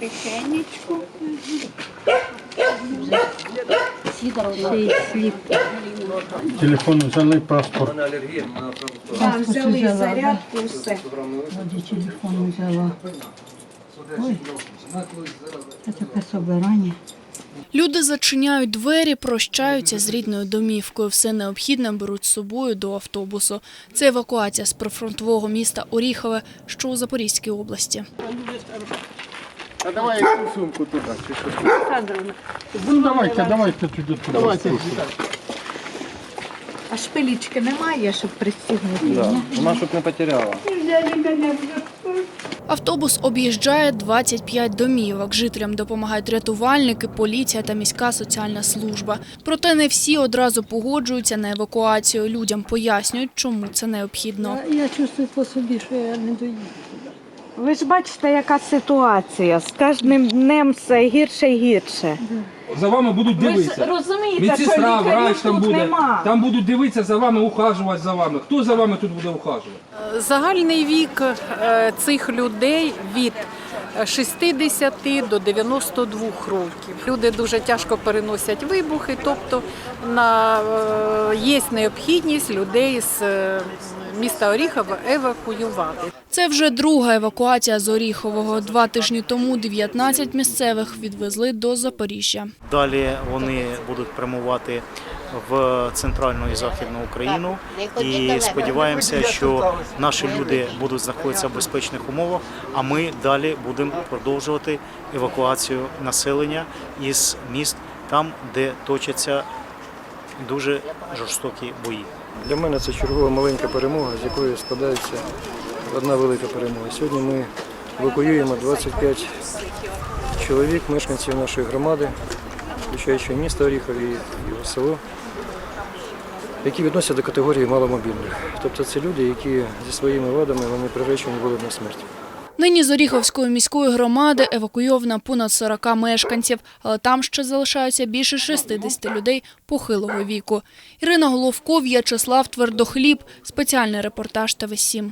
потихенечку. Телефон взяли, паспорт. Да, взяли зарядку, все. Вроді телефон взяла. Ой, це таке собирання. Люди зачиняють двері, прощаються з рідною домівкою. Все необхідне беруть з собою до автобусу. Це евакуація з прифронтового міста Оріхове, що у Запорізькій області. А давай яку сумку туди. Ну давайте, давайте туди. Давайте. А шпилічки немає, щоб пристігнути? Вона щоб не потеряла. Автобус об'їжджає 25 домівок. Жителям допомагають рятувальники, поліція та міська соціальна служба. Проте не всі одразу погоджуються на евакуацію. Людям пояснюють, чому це необхідно. Я чувствую по собі, що я не доїду. Ви ж бачите, яка ситуація. З кожним днем все гірше і гірше. За вами будуть Ви ж дивитися. розумієте, Медсестра, що врач лікарів там тут буде. нема. Там будуть дивитися за вами, ухажувати за вами. Хто за вами тут буде ухажувати? Загальний вік е, цих людей від 60 до 92 років. Люди дуже тяжко переносять вибухи, тобто на, е, є необхідність людей з е, міста Оріхова евакуювати. Це вже друга евакуація з Оріхового. Два тижні тому 19 місцевих відвезли до Запоріжжя. Далі вони будуть прямувати в центральну і західну Україну. І сподіваємося, що наші люди будуть знаходитися в безпечних умовах. А ми далі будемо продовжувати евакуацію населення із міст там, де точаться дуже жорстокі бої. Для мене це чергова маленька перемога, з якої складається одна велика перемога. Сьогодні ми евакуюємо 25 чоловік, мешканців нашої громади, включаючи місто Оріхов і його село, які відносяться до категорії маломобільних. Тобто це люди, які зі своїми вадами вони приречені були на смерть. Нині з Оріховської міської громади евакуйовано понад 40 мешканців, але там ще залишаються більше 60 людей похилого віку. Ірина Головко, В'ячеслав Твердохліб. Спеціальний репортаж ТВ7.